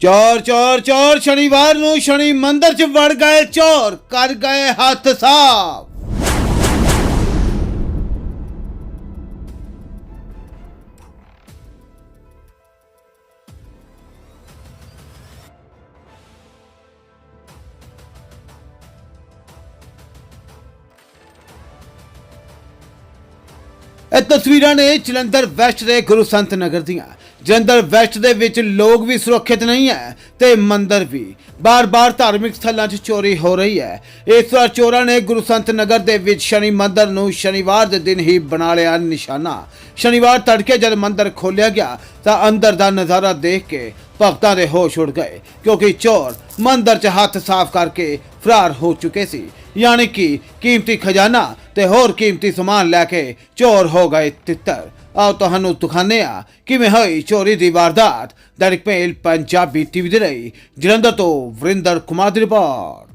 ਚੋਰ ਚੋਰ ਚੋਰ, ਸ਼ਨੀਵਾਰ ਨੂੰ ਸ਼ਨੀ ਮੰਦਰ 'ਚ ਵੜ ਗਏ ਚੋਰ, ਕਰ ਗਏ ਹੱਥ ਸਾਫ਼। ਇਹ ਤਸਵੀਰਾਂ ਨੇ ਜਲੰਧਰ ਵੈਸਟ ਦੇ ਗੁਰੂ ਸੰਤ ਨਗਰ ਦੀਆਂ। ਜਲੰਧਰ ਵੈਸਟ ਦੇ ਵਿੱਚ ਲੋਕ ਵੀ ਸੁਰੱਖਿਅਤ ਨਹੀਂ ਹੈ ਤੇ ਮੰਦਰ ਵੀ। ਬਾਰ-ਬਾਰ ਧਾਰਮਿਕ ਸਥਲਾਂ 'ਚ ਚੋਰੀ ਹੋ ਰਹੀ ਹੈ। ਇਸ ਵਾਰ ਚੋਰਾਂ ਨੇ ਗੁਰੂ ਸੰਤ ਨਗਰ ਦੇ ਵਿੱਚ ਸ਼ਨੀ ਮੰਦਰ ਨੂੰ ਸ਼ਨੀਵਾਰ ਦੇ ਦਿਨ ਹੀ ਬਣਾ ਲਿਆ ਨਿਸ਼ਾਨਾ। ਸ਼ਨੀਵਾਰ ਤੜਕੇ ਜਦ ਮੰਦਰ ਖੋਲ੍ਹਿਆ ਗਿਆ ਤਾਂ ਅੰਦਰ ਦਾ ਨਜ਼ਾਰਾ ਦੇਖ ਕੇ ਭਗਤਾਂ ਦੇ ਹੋਸ਼ ਉੱਡ ਗਏ, ਕਿਉਂਕਿ ਚੋਰ ਮੰਦਿਰ 'ਚ ਹੱਥ ਸਾਫ਼ ਕਰਕੇ ਫਰਾਰ ਹੋ ਚੁੱਕੇ ਸੀ। ਯਾਨੀ ਕਿ ਕੀਮਤੀ ਖਜ਼ਾਨਾ ਤੇ ਹੋਰ ਕੀਮਤੀ ਸਮਾਨ ਲੈ ਕੇ ਚੋਰ ਹੋ ਗਏ ਤਿੱਤਰ। ਆਓ ਤੁਹਾਨੂੰ ਦਿਖਾਉਂਦੇ ਆ ਕਿਵੇਂ ਹੋਈ ਚੋਰੀ ਦੀ ਵਾਰਦਾਤ। ਦੈਨਿਕ ਮੇਲ ਪੰਜਾਬੀ ਟੀਵੀ ਦੇ ਲਈ ਜਲੰਧਰ ਤੋਂ ਵਰਿੰਦਰ ਕੁਮਾਰ ਦੀ ਰਿਪੋਰਟ।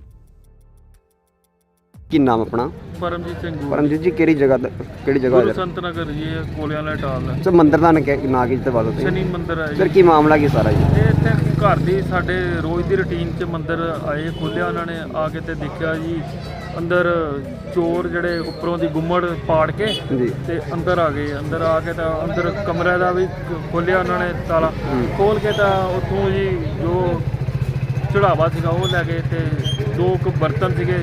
ਕੀ ਨਾਮ ਆਪਣਾ? ਪਰਮਜੀਤ ਸਿੰਘ ਪਰਮਜੀਤ ਜੀ ਕਿਹੜੀ ਜਗ੍ਹਾ ਤੇ- ਕਿਹੜੀ ਜਗ੍ਹਾ ਗੁਰੂ ਹੈ ਸੰਤ ਨਗਰ ਜੀ ਇਹ ਕੋਲਿਆਂ ਵਾਲਾ ਟਾਲ ਹੈ ਸਰ ਮੰਦਿਰ ਦਾ ਨਾਂ ਕੀ ਨਾਂ ਕੀ ਤੇ ਬਾਤ ਹੋਈ ਸ਼ਨੀ ਮੰਦਿਰ ਹੈ ਸਰ ਜੀ ਕੀ ਮਾਮਲਾ ਕੀ ਸਾਰਾ ਜੀ? ਇਹ ਇੱਥੇ ਘਰ ਦੀ ਸਾਡੇ ਰੋਜ਼ ਦੀ ਰੁਟੀਨ 'ਚ ਮੰਦਿਰ ਆਏ ਖੋਲਿਆ ਉਹਨਾਂ ਨੇ ਆ ਕੇ ਤੇ ਦੇਖਿਆ ਜੀ ਅੰਦਰ ਚੋਰ ਜਿਹੜੇ ਉੱਪਰੋਂ ਦੀ ਗੁੰਮੜ ਪਾੜ ਕੇ ਜੀ। ਤੇ ਅੰਦਰ ਆ ਗਏ। ਅੰਦਰ ਆ ਕੇ ਤਾਂ ਅੰਦਰ ਕਮਰੇ ਦਾ ਵੀ ਖੋਲਿਆ ਉਹਨਾਂ ਨੇ ਤਾਲਾ। ਖੋਲ ਕੇ ਤਾਂ ਉੱਥੋਂ ਜੀ ਜੋ ਚੜਾਵਾ ਸੀਗਾ ਉਹ ਲੈ ਗਏ ਤੇ ਦੋ ਕੁ ਬਰਤਨ ਸੀਗੇ।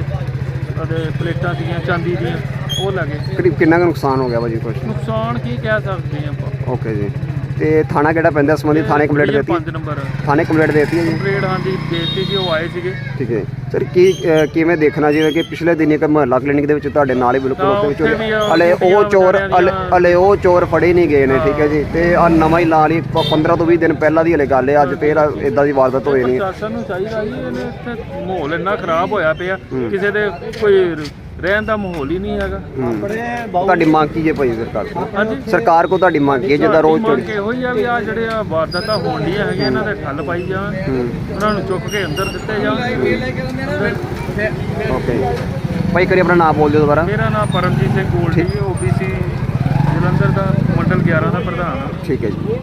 ਅਤੇ ਪਲੇਟਾਂ ਸੀਗੀਆਂ ਚਾਂਦੀ ਦੀਆਂ ਉਹ ਲੈ ਗਏ। ਕਰੀਬ ਕਿੰਨਾ ਕੁ ਨੁਕਸਾਨ ਹੋ ਗਿਆ ਭਾਜੀ ਕੁਛ? ਨੁਕਸਾਨ ਕੀ ਕਹਿ ਸਕਦੇ ਹਾਂ ਆਪਾਂ। ਓਕੇ ਜੀ। ਤੇ ਥਾਣਾ ਕਿਹੜਾ ਪੈਂਦਾ ਸੰਬੰਧੀ? ਥਾਣੇ ਕੰਪਲੀਟ ਦੇਤੀ? 5 ਨੰਬਰ। ਥਾਣੇ ਕੰਪਲੀਟ ਦੇਤੀ ਹੈ ਜੀ? ਕੰਪਲੀਟ ਹਾਂਜੀ ਦੇਤੀ ਸੀ ਉਹ ਆਏ ਸੀਗੇ। ਠੀਕ ਹੈ ਸਰ ਕੀ ਅਹ, ਕਿਵੇਂ ਦੇਖਣਾ ਜਿਵੇਂ ਕਿ ਪਿਛਲੇ ਦਿਨੀ ਇੱਕ ਮਹੱਲਾ ਕਲੀਨਿਕ ਦੇ ਵਿੱਚ ਤੁਹਾਡੇ ਨਾਲ ਹੀ ਬਿਲਕੁਲ ਉੱਤੇ ਵਿੱਚ ਆ, ਹਲੇ ਉਹ ਚੋਰ ਹਲੇ- ਉਹ ਚੋਰ ਫੜੇ ਨਹੀਂ ਗਏ ਨੇ ਠੀਕ ਹੈ ਜੀ। ਤੇ ਆ ਨਵਾਂ ਹੀ ਲਾ ਲਈ 15 ਤੋਂ 20 ਦਿਨ ਪਹਿਲਾਂ ਦੀ ਹਲੇ ਗੱਲ ਹੈ ਅੱਜ ਫੇਰ ਇਦਾਂ ਦੀ ਵਾਰਦਾਤ ਹੋਈ ਨਹੀਂ। ਪ੍ਰਸ਼ਾਸਨ ਨੂੰ ਚਾਹੀਦਾ ਜੀ ਇਹਨੇ ਇੱਥੇ ਮਾਹੌਲ ਇੰਨਾ ਖਰਾਬ ਹੋਇਆ ਪਿਆ ਕਿਸੇ ਦੇ ਕੋਈ ਰਹਿਣ ਦਾ ਮਾਹੌਲ ਹੀ ਨਹੀਂ ਹੈਗਾ। ਤੁਹਾਡੀ ਮੰਗ ਕੀ ਹੈ ਭਾਈ ਸਰਕਾਰ ਤੋਂ? ਹਾਂਜੀ। ਸਰਕਾਰ ਕੋ ਤੁਹਾਡੀ ਮੰਗ ਕੀ ਹੈ? ਜਿੱਦਾਂ ਰੋਜ਼ ਚੋਰੀ ਮੰਗ ਇਹੋ ਹੀ ਆ ਵੀ ਆ ਜਿਹੜੇ ਆ ਵਾਰਦਾਤਾਂ ਹੋਣ ਡੀਆਂ ਹੈਗੀਆਂ ਇਹਨਾਂ ਦੇ ਠੱਲ ਪਾਈ ਜਾਣ। ਉਹਨਾਂ ਨੂੰ ਚੁੱਕ ਕੇ ਅੰਦਰ ਦਿੱਤੇ ਜਾਣ। ਓਕੇ। ਭਾਈ ਕਰੀ ਆਪਣਾ ਨਾਮ ਬੋਲ ਦਿਓ ਦੁਬਾਰਾ। ਮੇਰਾ ਨਾਮ ਪਰਮਜੀਤ ਸਿੰਘ ਗੋਲਡੀ ਓਬੀਸੀ ਜਲੰਧਰ ਦਾ ਮੰਡਲ 11 ਦਾ ਪ੍ਰਧਾਨ ਆ। ਠੀਕ ਹੈ ਜੀ।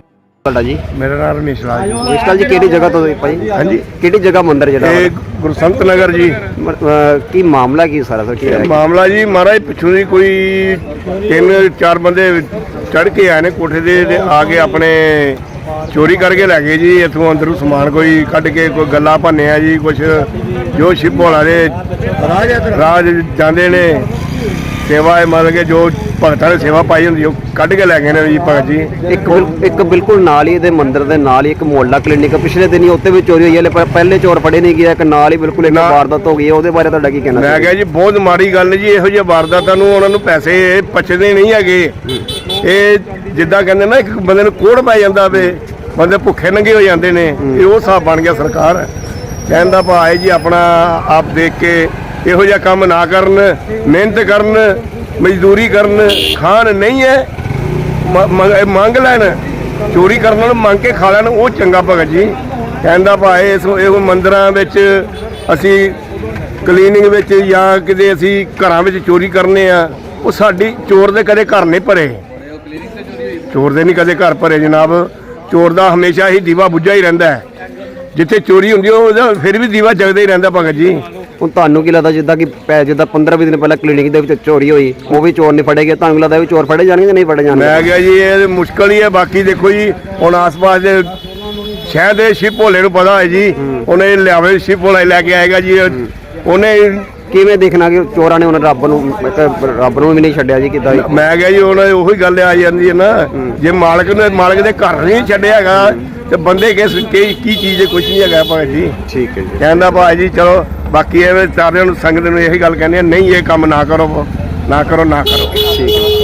ਤੁਹਾਡਾ ਜੀ? ਮੇਰਾ ਨਾਮ ਰਮੇਸ਼ ਰਾਜ ਮੁਸ਼ਕਲ ਜੀ ਕਿਹੜੀ ਜਗ੍ਹਾ ਤੋਂ ਭਾਈ? ਹਾਂਜੀ। ਕਿਹੜੀ ਜਗ੍ਹਾ ਮੰਦਿਰ ਜਿਹੜਾ ਇਹ ਗੁਰਸੰਤ ਨਗਰ ਜੀ। ਮ- ਅਹ ਕੀ ਮਾਮਲਾ ਕੀ ਸਾਰਾ ਸਰ? ਕੀ ਹੈ? ਇਹ ਮਾਮਲਾ ਜੀ ਮਹਾਰਾਜ ਪਿੱਛੋਂ ਦੀ ਕੋਈ ਤਿੰਨ ਚਾਰ ਬੰਦੇ ਚੜ ਕੇ ਆਏ ਨੇ ਕੋਠੇ ਦੇ ਤੇ ਆ ਕੇ ਆਪਣੇ ਚੋਰੀ ਕਰਕੇ ਲੈ ਗਏ ਜੀ। ਇਥੋਂ ਅੰਦਰੋਂ ਸਮਾਨ ਕੋਈ ਕੱਢ ਕੇ ਕੋਈ ਗੱਲਾਂ ਭੰਨਿਆ ਜੀ ਕੁਛ ਜੋ ਸ਼ਿਪ ਵਾਲਾ ਦੇ ਰਾਜ ਜਾਂਦੇ ਨੇ। ਸੇਵਾ ਇਹ ਮਤਲਬ ਕਿ ਜੋ ਭਗਤਾਂ ਨੇ ਸੇਵਾ ਪਾਈ ਹੁੰਦੀ ਉਹ ਕੱਢ ਕੇ ਲੈ ਗਏ ਨੇ ਜੀ ਭਗਤ ਜੀ। ਇੱਕ ਬਿਲ- ਇੱਕ ਬਿਲਕੁਲ ਨਾਲ ਹੀ ਇਹਦੇ ਮੰਦਿਰ ਦੇ ਨਾਲ ਹੀ ਇੱਕ ਮੁਹੱਲਾ ਕਲੀਨਿਕ ਪਿਛਲੇ ਦਿਨੀ ਉੱਤੇ ਵੀ ਚੋਰੀ ਹੋਈ ਹੈ ਪਰ ਪਹਿਲੇ ਚੋਰ ਫੜੇ ਨਹੀਂ ਗਿਆ ਇੱਕ ਨਾਲ ਹੀ ਬਿਲਕੁਲ ਇੱਕ ਨਾ। ਵਾਰਦਾਤ ਹੋ ਗਈ ਹੈ ਉਹਦੇ ਬਾਰੇ ਤੁਹਾਡਾ ਕੀ ਕਹਿਣਾ ਮੈਂ ਕਿਹਾ ਜੀ ਬਹੁਤ ਮਾੜੀ ਗੱਲ ਜੀ ਇਹੋ ਜਿਹੇ ਵਾਰਦਾਤਾਂ ਨੂੰ ਉਹਨਾਂ ਨੂੰ ਪੈਸੇ ਪਚਦੇ ਨਹੀਂ ਹੈਗੇ। ਇਹ ਜਿੱਦਾਂ ਕਹਿੰਦੇ ਨਾ ਇੱਕ ਬੰਦੇ ਨੂੰ ਕੋੜ ਪੈ ਜਾਂਦਾ ਵੇ ਬੰਦੇ ਭੁੱਖੇ ਨੰਗੇ ਹੋ ਜਾਂਦੇ ਨੇ ਇਹ ਉਹ ਹਿਸਾਬ ਬਣ ਗਿਆ ਸਰਕਾਰ। ਕਹਿੰਦਾ ਭਾਈ ਜੀ ਆਪਣਾ ਆਪ ਦੇਖ ਕੇ ਇਹੋ ਜਿਹਾ ਕੰਮ ਨਾ ਕਰਨ, ਮਿਹਨਤ ਕਰਨ, ਮਜ਼ਦੂਰੀ ਕਰਨ, ਖਾਣ ਨਹੀਂ ਹੈ ਮੰਗ ਲੈਣ, ਚੋਰੀ ਕਰਨ ਨਾਲ ਮੰਗ ਕੇ ਖਾ ਲੈਣ, ਉਹ ਚੰਗਾ ਭਗਤ ਜੀ। ਕਹਿੰਦਾ ਭਾਈ ਇਸ ਇਹ ਮੰਦਰਾਂ ਵਿੱਚ ਅਸੀਂ ਕਲੀਨਿੰਗ ਵਿੱਚ ਜਾਂ ਕਿਤੇ ਅਸੀਂ ਘਰਾਂ ਵਿੱਚ ਚੋਰੀ ਕਰਨੇ ਆ, ਉਹ ਸਾਡੀ ਚੋਰ ਦੇ ਕਦੇ ਘਰ ਨਹੀਂ ਭਰੇ। ਚੋਰ ਦੇ ਨਹੀਂ ਕਦੇ ਘਰ ਭਰੇ ਜਨਾਬ। ਚੋਰ ਦਾ ਹਮੇਸ਼ਾ ਹੀ ਦੀਵਾ ਬੁੱਝਾ ਹੀ ਰਹਿੰਦਾ ਹੈ। ਜਿੱਥੇ ਚੋਰੀ ਹੁੰਦੀ ਉਹ ਉਹਦਾ ਫਿਰ ਵੀ ਦੀਵਾ ਜਗਦਾ ਹੀ ਰਹਿੰਦਾ ਭਗਤ ਜੀ। ਹੁਣ ਤੁਹਾਨੂੰ ਕੀ ਲੱਗਦਾ ਜਿੱਦਾਂ ਕਿ ਪੈ- ਜਿੱਦਾਂ 15 20 ਦਿਨ ਪਹਿਲਾਂ ਕਲੀਨਿਕ ਦੇ ਵਿੱਚ ਚੋਰੀ ਹੋਈ ਉਹ ਵੀ ਚੋਰ ਨਹੀਂ ਫੜੇ ਗਏ ਤੁਹਾਨੂੰ ਲੱਗਦਾ ਵੀ ਚੋਰ ਫੜੇ ਜਾਣਗੇ ਜਾਂ ਨਹੀਂ ਫੜੇ ਜਾਣਗੇ? ਮੈਂ ਕਿਹਾ ਜੀ ਇਹ ਮੁਸ਼ਕਲ ਹੀ ਹੈ ਬਾਕੀ ਦੇਖੋ ਜੀ ਹੁਣ ਆਸ-ਪਾਸ ਦੇ ਸ਼ਹਿਰ ਦੇ ਸ਼ਿਪ ਭੋਲੇ ਨੂੰ ਪਤਾ ਹੈ ਜੀ ਉਹਨੇ ਲਿਆਵੇ ਸ਼ਿਪ ਭੋਲਾ ਹੀ ਲੈ ਕੇ ਆਏਗਾ ਜੀ ਉਹਨੇ ਕਿਵੇਂ ਦੇਖਣਾ ਕਿ ਚੋਰਾਂ ਨੇ ਉਹਨਾਂ ਰੱਬ ਨੂੰ ਰੱਬ ਨੂੰ ਵੀ ਨਹੀਂ ਛੱਡਿਆ ਜੀ ਕਿਦਾਂ? ਮੈਂ ਕਿਹਾ ਜੀ ਹੁਣ ਉਹੀ ਗੱਲ ਆ ਜਾਂਦੀ ਹੈ ਨਾ ਜੇ ਮਾਲਕ ਨੇ ਮਾਲਕ ਦੇ ਘਰ ਨਹੀਂ ਛੱਡਿਆ ਹੈਗਾ ਤੇ ਬੰਦੇ ਕਿਸ ਕੀ ਕੀ ਚੀਜ਼ ਹੈ ਕੁਝ ਨਹੀਂ ਹੈਗਾ ਭਾਈ ਜੀ। ਠੀਕ ਹੈ ਜੀ। ਕਹਿੰਦਾ ਭਾਈ ਜੀ ਚਲੋ ਬਾਕੀ ਇਹ ਸਾਰਿਆਂ ਨੂੰ ਸੰਗਤ ਨੂੰ ਇਹੀ ਗੱਲ ਕਹਿੰਦੇ ਆ, ਨਹੀਂ, ਇਹ ਕੰਮ ਨਾ ਕਰੋ ਨਾ ਕਰੋ ਨਾ ਕਰੋ। ਠੀਕ ਹੈ।